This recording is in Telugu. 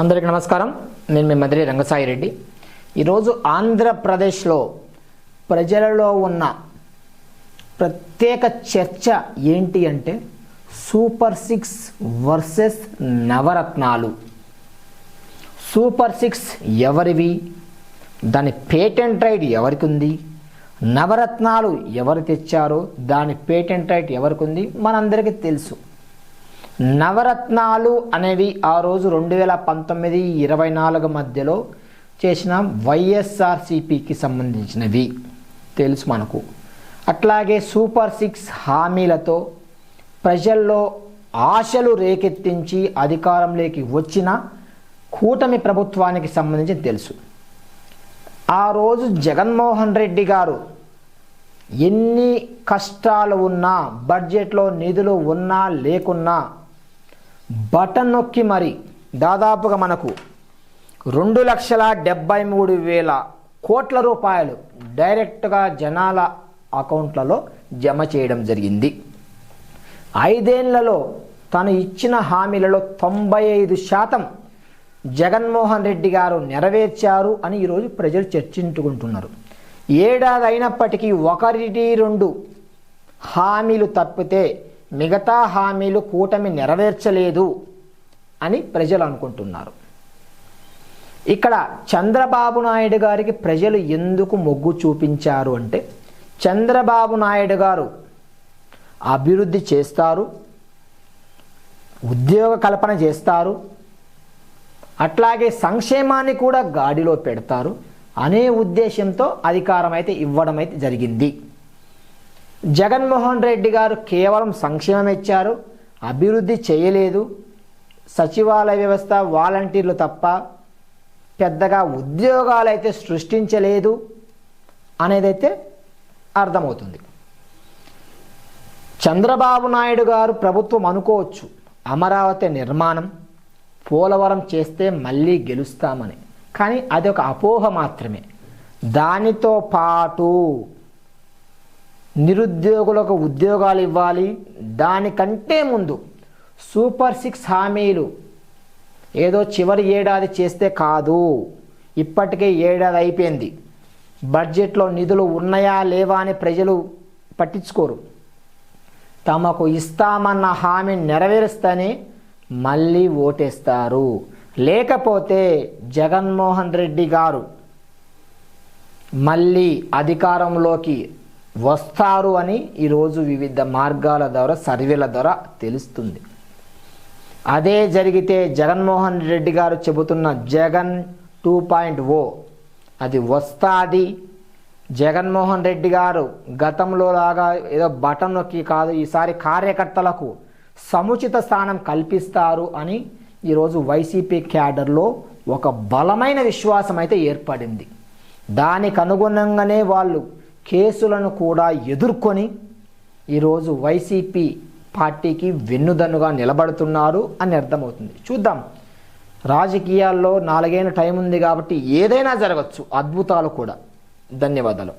అందరికీ నమస్కారం. నేను మీ మదిరి రంగసాయి రెడ్డి. ఈరోజు ఆంధ్రప్రదేశ్లో ప్రజలలో ఉన్న ప్రత్యేక చర్చ ఏంటి అంటే సూపర్ సిక్స్ వర్సెస్ నవరత్నాలు. సూపర్ సిక్స్ ఎవరివి? దాని పేటెంట్ రైట్ ఎవరికి ఉంది నవరత్నాలు ఎవరు తెచ్చారో? దాని పేటెంట్ రైట్ ఎవరికి ఉంది మనందరికీ తెలుసు. నవరత్నాలు అనేవి ఆ రోజు రెండు వేల పంతొమ్మిది ఇరవై నాలుగు మధ్యలో చేసిన వైఎస్ఆర్సిపికి సంబంధించినవి. తెలుసు మనకు. అట్లాగే సూపర్ సిక్స్ హామీలతో ప్రజల్లో ఆశలు రేకెత్తించి అధికారంలోకి వచ్చిన కూటమి ప్రభుత్వానికి సంబంధించి తెలుసు. ఆ రోజు జగన్మోహన్ రెడ్డి గారు ఎన్ని కష్టాలు ఉన్నా బడ్జెట్లో నిధులు ఉన్నా లేకున్నా బటన్ నొక్కి మరి దాదాపుగా మనకు రెండు లక్షల డెబ్బై మూడు వేల కోట్ల రూపాయలు డైరెక్ట్గా జనాల అకౌంట్లలో జమ చేయడం జరిగింది. ఐదేళ్ళలో తను ఇచ్చిన హామీలలో తొంభై ఐదు శాతం జగన్మోహన్ రెడ్డి గారు నెరవేర్చారు అని ఈరోజు ప్రజలు చర్చించుకుంటున్నారు. ఏడాది అయినప్పటికీ ఒకటి రెండు హామీలు తప్పితే మిగతా హామీలు కూటమి నెరవేర్చలేదు అని ప్రజలు అనుకుంటున్నారు. ఇక్కడ చంద్రబాబు నాయుడు గారికి ప్రజలు ఎందుకు మొగ్గు చూపించారు అంటే చంద్రబాబు నాయుడు గారు అభివృద్ధి చేస్తారు ఉద్యోగ కల్పన చేస్తారు అట్లాగే సంక్షేమాన్ని కూడా గాడిలో పెడతారు అనే ఉద్దేశంతో అధికారం అయితే ఇవ్వడం అయితే జరిగింది. జగన్మోహన్ రెడ్డి గారు కేవలం సంక్షేమం ఇచ్చారు అభివృద్ధి చేయలేదు సచివాలయ వ్యవస్థ వాలంటీర్లు తప్ప పెద్దగా ఉద్యోగాలు అయితే సృష్టించలేదు అనేదైతే అర్థమవుతుంది. చంద్రబాబు నాయుడు గారు ప్రభుత్వం అనుకోవచ్చు అమరావతి నిర్మాణం పోలవరం చేస్తే మళ్ళీ గెలుస్తామని. కానీ అది ఒక అపోహ మాత్రమే. దానితో పాటు నిరుద్యోగులకు ఉద్యోగాలు ఇవ్వాలి. దానికంటే ముందు సూపర్ సిక్స్ హామీలు ఏదో చివరి ఏడాది చేస్తే కాదు. ఇప్పటికే ఏడాది అయిపోయింది. బడ్జెట్లో నిధులు ఉన్నాయా లేవా అని ప్రజలు పట్టించుకోరు. తమకు ఇస్తామన్న హామీ నెరవేరుస్తేనే మళ్ళీ ఓటేస్తారు. లేకపోతే జగన్మోహన్ రెడ్డి గారు మళ్ళీ అధికారంలోకి వస్తారు అని ఈరోజు వివిధ మార్గాల ద్వారా సర్వేల ద్వారా తెలుస్తుంది. అదే జరిగితే జగన్మోహన్ రెడ్డి గారు చెబుతున్న జగన్ టూ పాయింట్ ఓ అది వస్తాది. జగన్మోహన్ రెడ్డి గారు గతంలో లాగా ఏదో బటన్ నొక్కి కాదు ఈసారి కార్యకర్తలకు సముచిత స్థానం కల్పిస్తారు అని ఈరోజు వైసీపీ క్యాడర్లో ఒక బలమైన విశ్వాసం అయితే ఏర్పడింది. దానికి అనుగుణంగానే వాళ్ళు కేసులను కూడా ఎదుర్కొని ఈరోజు వైసీపీ పార్టీకి వెన్నుదన్నుగా నిలబడుతున్నారు అని అర్థమవుతుంది. చూద్దాం. రాజకీయాల్లో నాలుగైన టైం ఉంది కాబట్టి ఏదైనా జరగచ్చు. అద్భుతాలు కూడా. ధన్యవాదాలు.